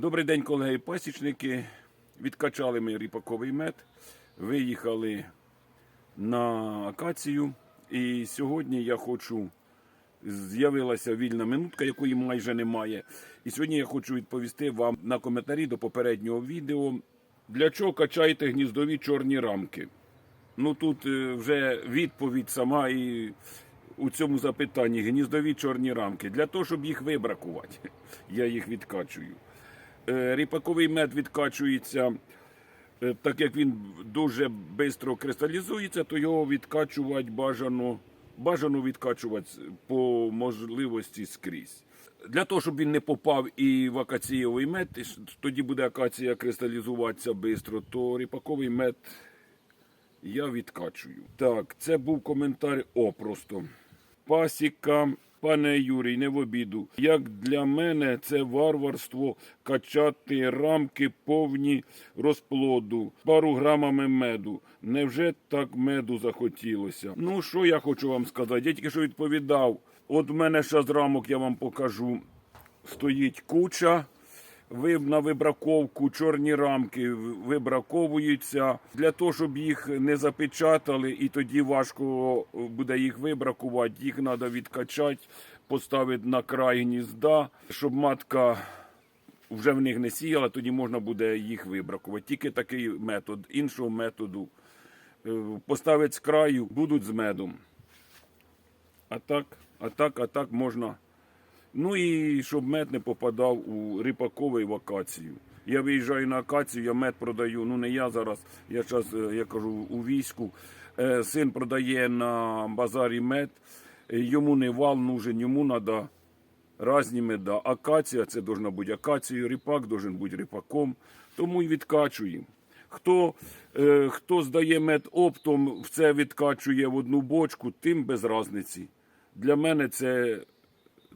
Добрий день, колеги пасічники. Відкачали ми ріпаковий мед, виїхали на акацію. І сьогодні я хочу. З'явилася вільна минутка, якої майже немає. І сьогодні я хочу відповісти вам на коментарі до попереднього відео. Для чого качаєте гніздові чорні рамки? Ну тут е, вже відповідь сама і у цьому запитанні гніздові чорні рамки. Для того, щоб їх вибракувати, я їх відкачую. Е, Ріпаковий мед відкачується, е, так як він дуже швидко кристалізується, то його відкачувати бажано, бажано відкачувати по можливості скрізь. Для того, щоб він не попав і в акацієвий мед, тоді буде акація кристалізуватися швидко, то ріпаковий мед я відкачую. Так, це був коментар О просто. Пасіка, пане Юрій, не в обіду. Як для мене це варварство качати рамки повні розплоду пару грамами меду. Невже так меду захотілося? Ну, що я хочу вам сказати? Я тільки що відповідав. От в мене ще з рамок я вам покажу. Стоїть куча. На вибраковку чорні рамки вибраковуються для того, щоб їх не запечатали, і тоді важко буде їх вибракувати. Їх треба відкачати, поставити на край гнізда, щоб матка вже в них не сіяла, тоді можна буде їх вибракувати. Тільки такий метод. Іншого методу е, поставити з краю, будуть з медом. А так, а так, а так можна. Ну і щоб мед не попадав у ріпаковий в акацію. Я виїжджаю на акацію, я мед продаю. Ну не я зараз, я зараз, я кажу, у війську. Е, Син продає на базарі мед. Е, Йому не вал нужен, йому треба різні меда. Акація це должна бути акацією, ріпак должен бути ріпаком. Тому і відкачуємо. Хто, е, хто здає мед оптом, це відкачує в одну бочку, тим без різниці. Для мене це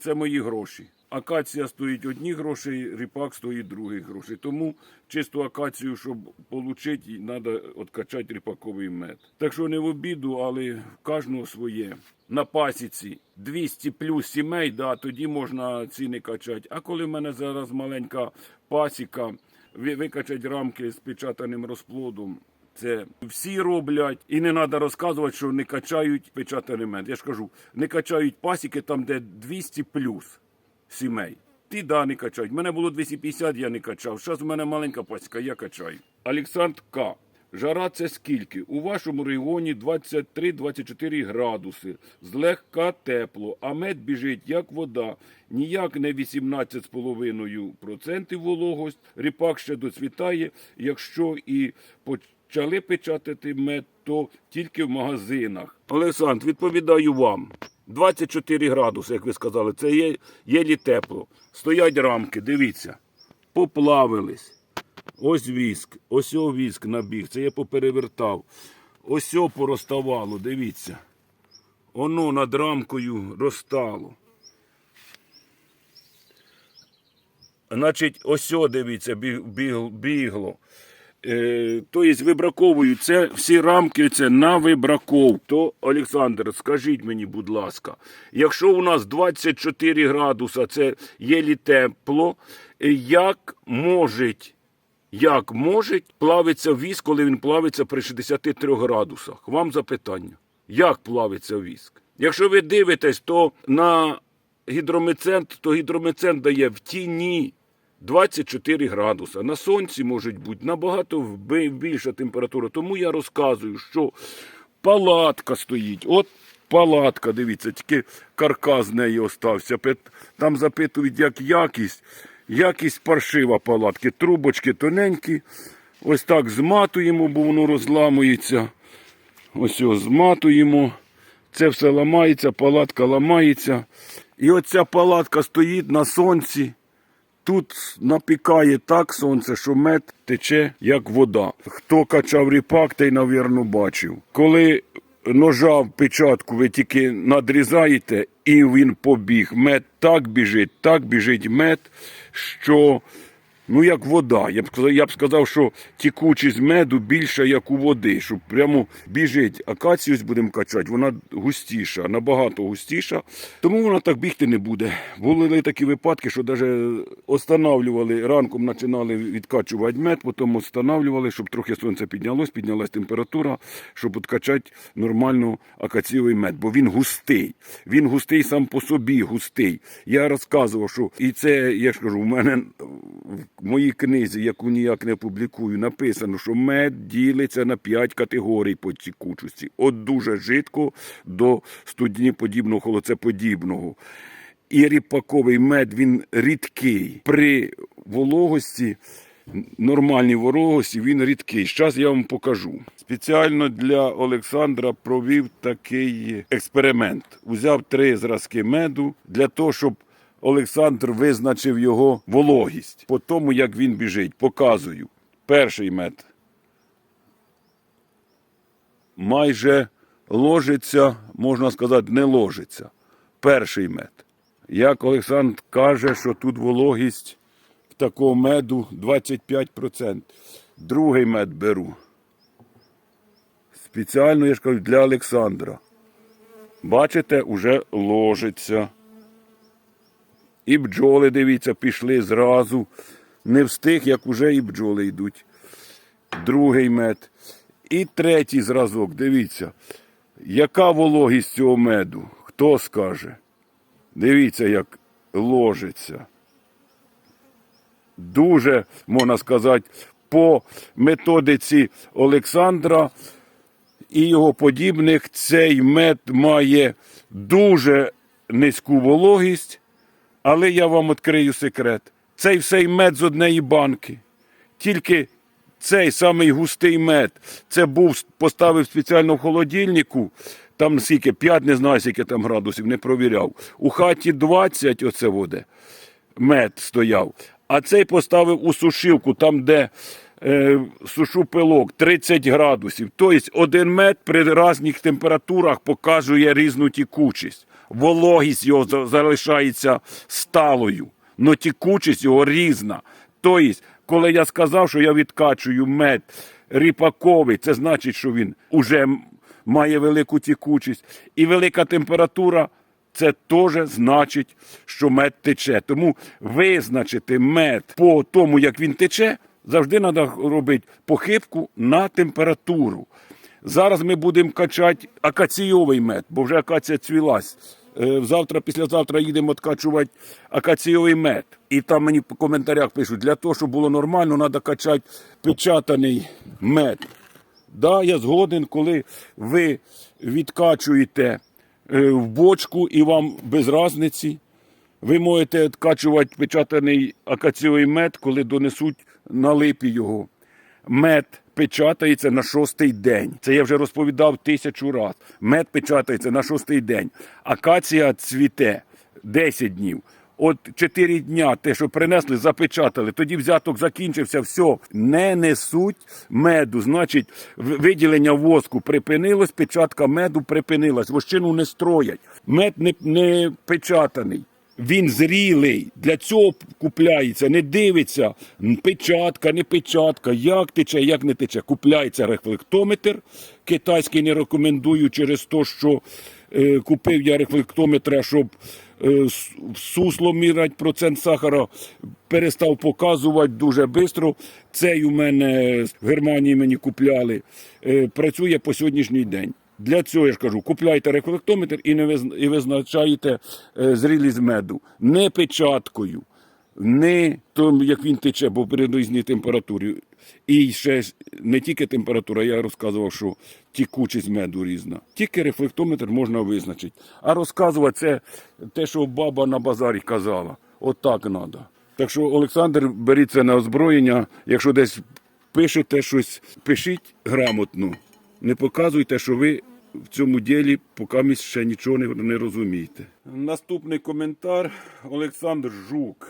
це мої гроші. Акація стоїть одні гроші, ріпак стоїть другі гроші. Тому чисту акацію, щоб отримати, треба відкачати ріпаковий мед. Так що не в обіду, але в кожного своє. На пасіці 200 плюс сімей, да, тоді можна ціни качати. А коли в мене зараз маленька пасіка, ви- викачать рамки з печатаним розплодом. Це всі роблять, і не треба розказувати, що не качають печатаний мед. Я ж кажу, не качають пасіки там, де 200 плюс сімей. Ті да, не качають. У мене було 250, я не качав. Зараз у мене маленька пасіка, я качаю. Олександр К. Жара це скільки? У вашому регіоні 23-24 градуси. Злегка тепло, а мед біжить як вода. Ніяк не 18,5% вологость. Ріпак ще доцвітає. Якщо і почали печатати мед, тільки в магазинах. Олександр, відповідаю вам. 24 градуси, як ви сказали, це є єлі тепло. Стоять рамки, дивіться, поплавились. Ось віск, ось віск набіг, це я поперевертав. Ось пороставало, дивіться. Воно над рамкою розстало. Значить, ось дивіться, біг, біг, бігло. Е, тобто вибраковують це всі рамки це на вибраков. То, Олександр, скажіть мені, будь ласка, якщо у нас 24 градуса, це єлі тепло, е, як можуть як може плавиться віск, коли він плавиться при 63 градусах? Вам запитання. Як плавиться віск? Якщо ви дивитесь, то на гідромецент, то гідромецент дає в тіні 24 градуса. На сонці може бути набагато більша температура. Тому я розказую, що палатка стоїть. От палатка, дивіться, тільки каркас з неї остався. Там запитують, як якість. Якість паршива палатки. Трубочки тоненькі. Ось так зматуємо, бо воно розламується. Ось його зматуємо. Це все ламається, палатка ламається. І оця палатка стоїть на сонці. Тут напікає так сонце, що мед тече, як вода. Хто качав ріпак, той, навірно, бачив. Коли ножа в печатку ви тільки надрізаєте, і він побіг. Мед так біжить, так біжить мед, що ну як вода. Я б сказав, я б сказав, що тікучість меду більша, як у води, щоб прямо біжить. Акацію будемо качати, вона густіша, набагато густіша. Тому вона так бігти не буде. Були такі випадки, що навіть останавливали, ранком починали відкачувати мед, потім останавливали, щоб трохи сонце піднялось, піднялась температура, щоб откачати нормально акаційовий мед, бо він густий. Він густий сам по собі, густий. Я розказував, що і це, я ж кажу, у мене в моїй книзі, яку ніяк не публікую, написано, що мед ділиться на 5 категорій по тікучості. От дуже жидко до студніподібного холоцеподібного. І ріпаковий мед він рідкий. При вологості, нормальній вологості, він рідкий. Зараз я вам покажу. Спеціально для Олександра провів такий експеримент. Узяв три зразки меду для того, щоб Олександр визначив його вологість по тому, як він біжить. Показую. Перший мед майже ложиться, можна сказати, не ложиться. Перший мед. Як Олександр каже, що тут вологість в такого меду 25%. Другий мед беру. Спеціально, я ж кажу, для Олександра. Бачите, уже ложиться. І бджоли, дивіться, пішли зразу. Не встиг, як уже і бджоли йдуть. Другий мед. І третій зразок, дивіться. Яка вологість цього меду? Хто скаже? Дивіться, як ложиться. Дуже, можна сказати, по методиці Олександра і його подібних цей мед має дуже низьку вологість, але я вам відкрию секрет. Цей всей мед з однієї банки. Тільки цей самий густий мед, це був поставив спеціально в холодильнику. Там скільки, 5, не знаю, скільки там градусів, не провіряв. У хаті 20 оце воде мед стояв. А цей поставив у сушилку, там, де е, сушу пилок, 30 градусів. Тобто один мед при різних температурах показує різну тікучість. Вологість його залишається сталою, але тікучість його різна. Тобто, коли я сказав, що я відкачую мед ріпаковий, це значить, що він уже має велику тікучість. І велика температура це теж значить, що мед тече. Тому визначити мед по тому, як він тече, завжди треба робити похибку на температуру. Зараз ми будемо качати акаційовий мед, бо вже акація цвілась. Е, Завтра, післязавтра їдемо відкачувати акаційовий мед. І там мені по коментарях пишуть, для того, щоб було нормально, треба качати печатаний мед. Да, я згоден, коли ви відкачуєте е, в бочку і вам без різниці. Ви можете відкачувати печатаний акаційовий мед, коли донесуть на липі його. Мед печатається на шостий день. Це я вже розповідав тисячу разів. Мед печатається на шостий день. Акація цвіте 10 днів. От 4 дня те, що принесли, запечатали. Тоді взяток закінчився, все. Не несуть меду. Значить, виділення воску припинилось, печатка меду припинилась. Вощину не строять. Мед не, не печатаний. Він зрілий, для цього купляється, не дивиться, печатка, не печатка, як тече, як не тече. Купляється рефлектометр. Китайський не рекомендую через те, що е, купив я рефлектометра, щоб е, сусло міряти процент сахара, перестав показувати дуже швидко. Цей у мене в Германії мені купляли. Е, працює по сьогоднішній день. Для цього я ж кажу, купляйте рефлектометр і не визна- і визначаєте е, зрілість меду не печаткою, не тому, як він тече, бо при різній температурі. І ще не тільки температура, я розказував, що тікучість меду різна. Тільки рефлектометр можна визначити. А розказувати це те, що баба на базарі казала. Отак треба. Так що, Олександр, беріть це на озброєння. Якщо десь пишете щось, пишіть грамотно. Не показуйте, що ви в цьому ділі поки ще нічого не, розумієте. Наступний коментар Олександр Жук.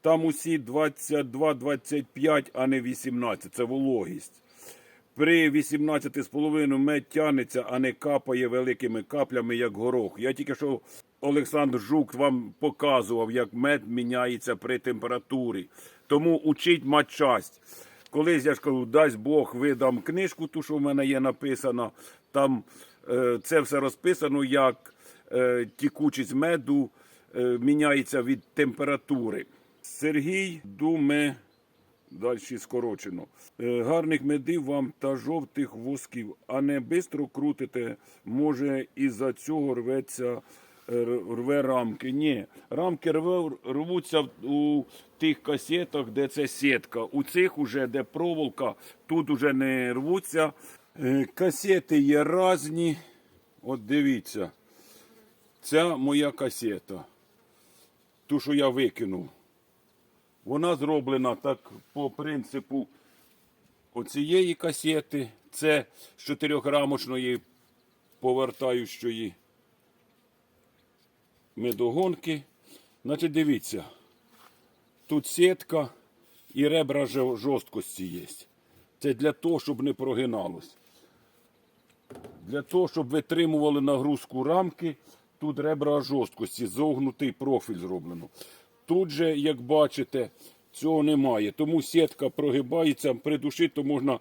Там усі 22-25, а не 18. Це вологість. При 18,5 мед тянеться, а не капає великими каплями, як горох. Я тільки що Олександр Жук вам показував, як мед міняється при температурі. Тому учить матчасть. Колись я ж кажу, дасть Бог видам книжку, ту, що в мене є написана. Там е, це все розписано, як е, тікучість меду е, міняється від температури. Сергій Думе. Далі скорочено. Е, Гарних медів вам та жовтих восків, а не бистро крутите, може із-за цього рветься, рве рамки. Ні, рамки рве, рвуться у тих касетах, де це сітка. У цих уже, де проволока, тут уже не рвуться. Е, Касети є різні. От дивіться, ця моя касета. Ту, що я викинув. Вона зроблена так по принципу оцієї касети. Це з чотирьохрамочної повертаючої медогонки. Значить, дивіться, тут сітка і ребра жорсткості є. Це для того, щоб не прогиналось. Для того, щоб витримували нагрузку рамки, тут ребра жорсткості, зогнутий профіль зроблено. Тут же, як бачите, цього немає. Тому сітка прогибається, придушити, то можна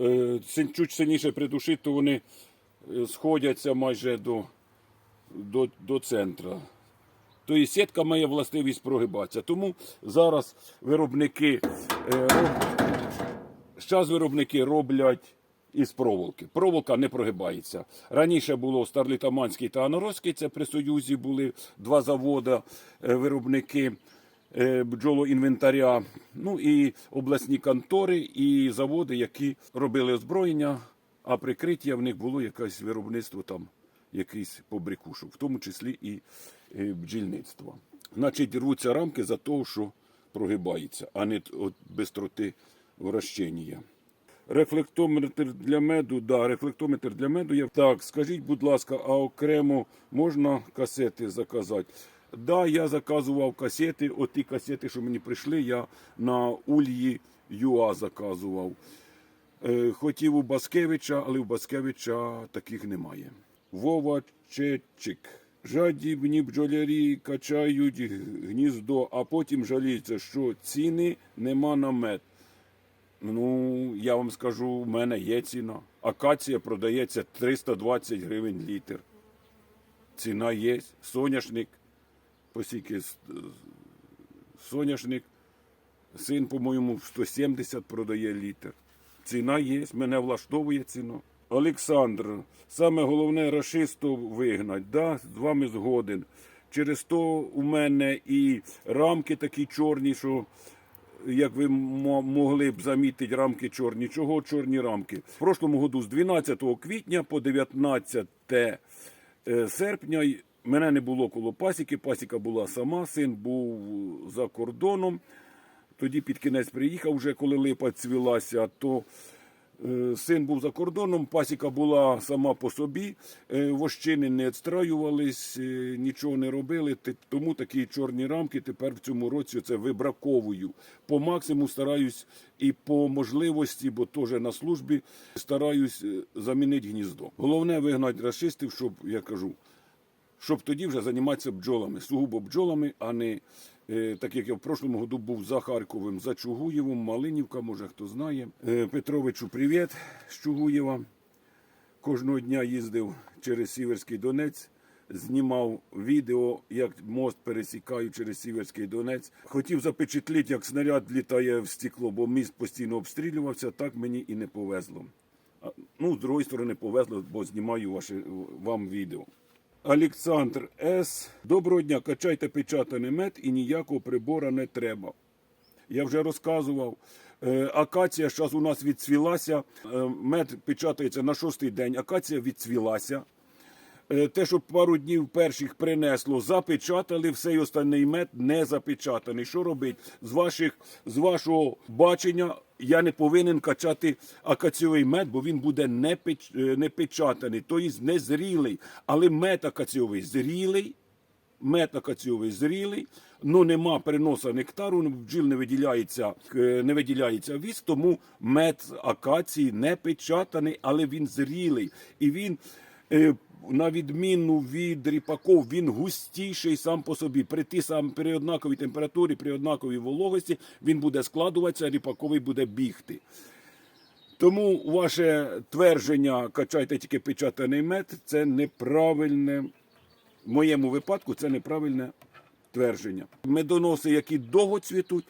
е, чуть сильніше придушити, то вони е, сходяться майже до, до, до центра. Тобто сітка має властивість прогибатися. Тому зараз виробники е, роб... Зараз виробники роблять із проволоки. Проволока не прогибається. Раніше було Старлітаманський та Анорозький, це при Союзі були два заводи, е, виробники е, бджолоінвентаря, ну і обласні контори, і заводи, які робили озброєння, а прикриття в них було якесь виробництво там, якийсь побрякушок, в тому числі і е, бджільництво. Значить, рвуться рамки за того, що прогибається, а не от бистроти вращення. Рефлектометр для меду, да, рефлектометр для меду є. Так, скажіть, будь ласка, а окремо можна касети заказати? Да, я заказував касети. От ті касети, що мені прийшли, я на Ульї ЮА заказував. Е, хотів у Баскевича, але у Баскевича таких немає. Вова Чечик. Жадібні бджолярі качають гніздо, а потім жаліються, що ціни нема на мед. Ну, я вам скажу, у мене є ціна. Акація продається 320 гривень літр. Ціна є. Соняшник, посіки соняшник, син, по-моєму, 170 продає літр. Ціна є, мене влаштовує ціна. Олександр, саме головне рашисту вигнать. Да, з вами згоден. Через то у мене і рамки такі чорні, що як ви могли б замітити, рамки чорні. Чого чорні рамки? В прошлому году з 12 квітня по 19 е, серпня мене не було коло пасіки. Пасіка була сама, син був за кордоном. Тоді під кінець приїхав, вже коли липа цвілася, то син був за кордоном, пасіка була сама по собі, е, вощини не відстраювались, е, нічого не робили. Тому такі чорні рамки тепер в цьому році це вибраковую. По максимуму стараюсь і по можливості, бо теж на службі стараюсь е, замінити гніздо. Головне вигнати расистів, щоб я кажу, щоб тоді вже займатися бджолами, сугубо бджолами, а не е, так як я в прошлому году був за Харковим, за Чугуєвом, Малинівка, може хто знає. Е, Петровичу, привіт з Чугуєва. Кожного дня їздив через Сіверський Донець, знімав відео, як мост пересікаю через Сіверський Донець. Хотів запечатліти, як снаряд літає в стекло, бо міст постійно обстрілювався, так мені і не повезло. Ну, з другої сторони, повезло, бо знімаю ваше, вам відео. Олександр С. Доброго дня, качайте печатаний мед і ніякого прибора не треба. Я вже розказував. Е, Акація зараз у нас відцвілася. Е, Мед печатається на шостий день. Акація відцвілася. Е, Те, що пару днів перших принесло, запечатали, все остальний мед не запечатаний. Що робить? З, ваших, з вашого бачення я не повинен качати акаціовий мед, бо він буде не, печ, е, не печатаний, тобто не зрілий. Але мед акаціовий зрілий, мед акаціовий зрілий, ну нема переноса нектару, ну, бджіл не виділяється, е, не виділяється вісь, тому мед акації не печатаний, але він зрілий. І він на відміну від ріпаков, він густіший сам по собі. При тій сам при однаковій температурі, при однаковій вологості він буде складуватися, ріпаковий буде бігти. Тому ваше твердження качайте тільки печатаний мед це неправильне. В моєму випадку це неправильне твердження. Медоноси, які довго цвітуть,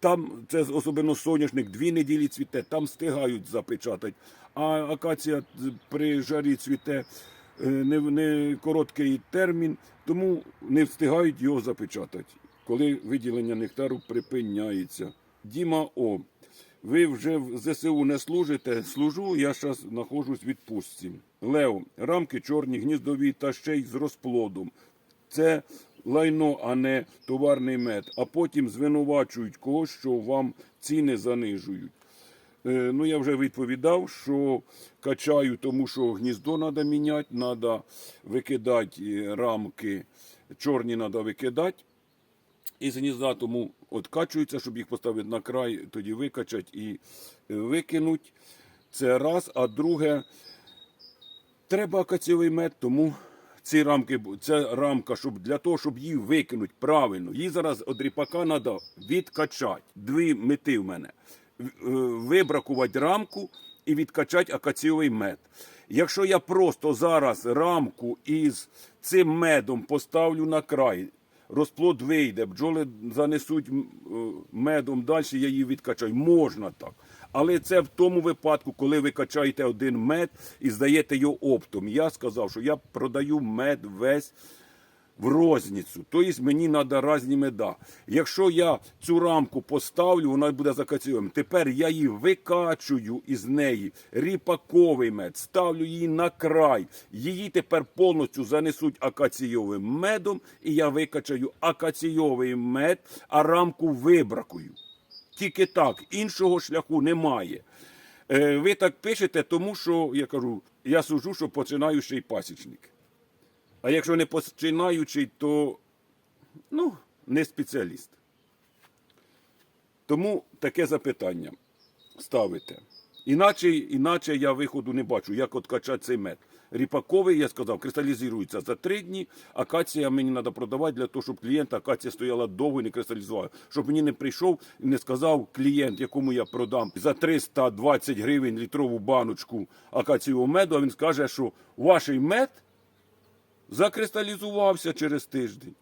там це особливо соняшник дві неділі цвіте, там встигають запечатати. А акація при жарі цвіте не, не короткий термін, тому не встигають його запечатати, коли виділення нектару припиняється. Діма О. Ви вже в ЗСУ не служите. Служу, я зараз знаходжусь в відпустці. Лео, рамки чорні, гніздові та ще й з розплодом. Це лайно, а не товарний мед. А потім звинувачують когось, що вам ціни занижують. Е, ну, я вже відповідав, що качаю, тому що гніздо треба міняти, треба викидати е, рамки, чорні треба викидати із гнізда, тому откачуються, щоб їх поставити на край, тоді викачать і е, викинуть. Це раз. А друге, треба акаційовий мед, тому ці рамки, це рамка, щоб для того, щоб її викинути правильно. Її зараз від ріпака треба відкачати. Дві мети в мене. Е, Вибракувати рамку і відкачати акаційовий мед. Якщо я просто зараз рамку із цим медом поставлю на край, розплод вийде, бджоли занесуть е, медом далі, я її відкачаю. Можна так. Але це в тому випадку, коли ви качаєте один мед і здаєте його оптом. Я сказав, що я продаю мед весь в розницю. Тобто мені треба різні меда. Якщо я цю рамку поставлю, вона буде закаційовим. Тепер я її викачую із неї ріпаковий мед, ставлю її на край. Її тепер повністю занесуть акаційовим медом, і я викачаю акаційовий мед, а рамку вибракую. Тільки так, іншого шляху немає. Е, ви так пишете, тому що я кажу, я сужу, що починаючий пасічник. А якщо не починаючий, то ну, не спеціаліст. Тому таке запитання ставите. Іначе, іначе я виходу не бачу, як от качати цей мед. Ріпаковий, я сказав, кристалізується за три дні. Акація мені треба продавати для того, щоб клієнт акація стояла довго і не кристалізувала. Щоб мені не прийшов і не сказав клієнт, якому я продам за 320 гривень літрову баночку акацієвого меду, а він скаже, що ваш мед закристалізувався через тиждень.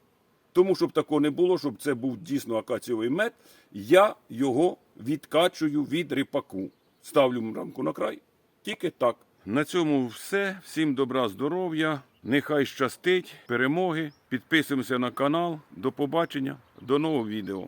Тому, щоб такого не було, щоб це був дійсно акацієвий мед, я його відкачую від ріпаку. Ставлю рамку на край. Тільки так. На цьому все. Всім добра, здоров'я. Нехай щастить, перемоги. Підписуємося на канал. До побачення, до нового відео.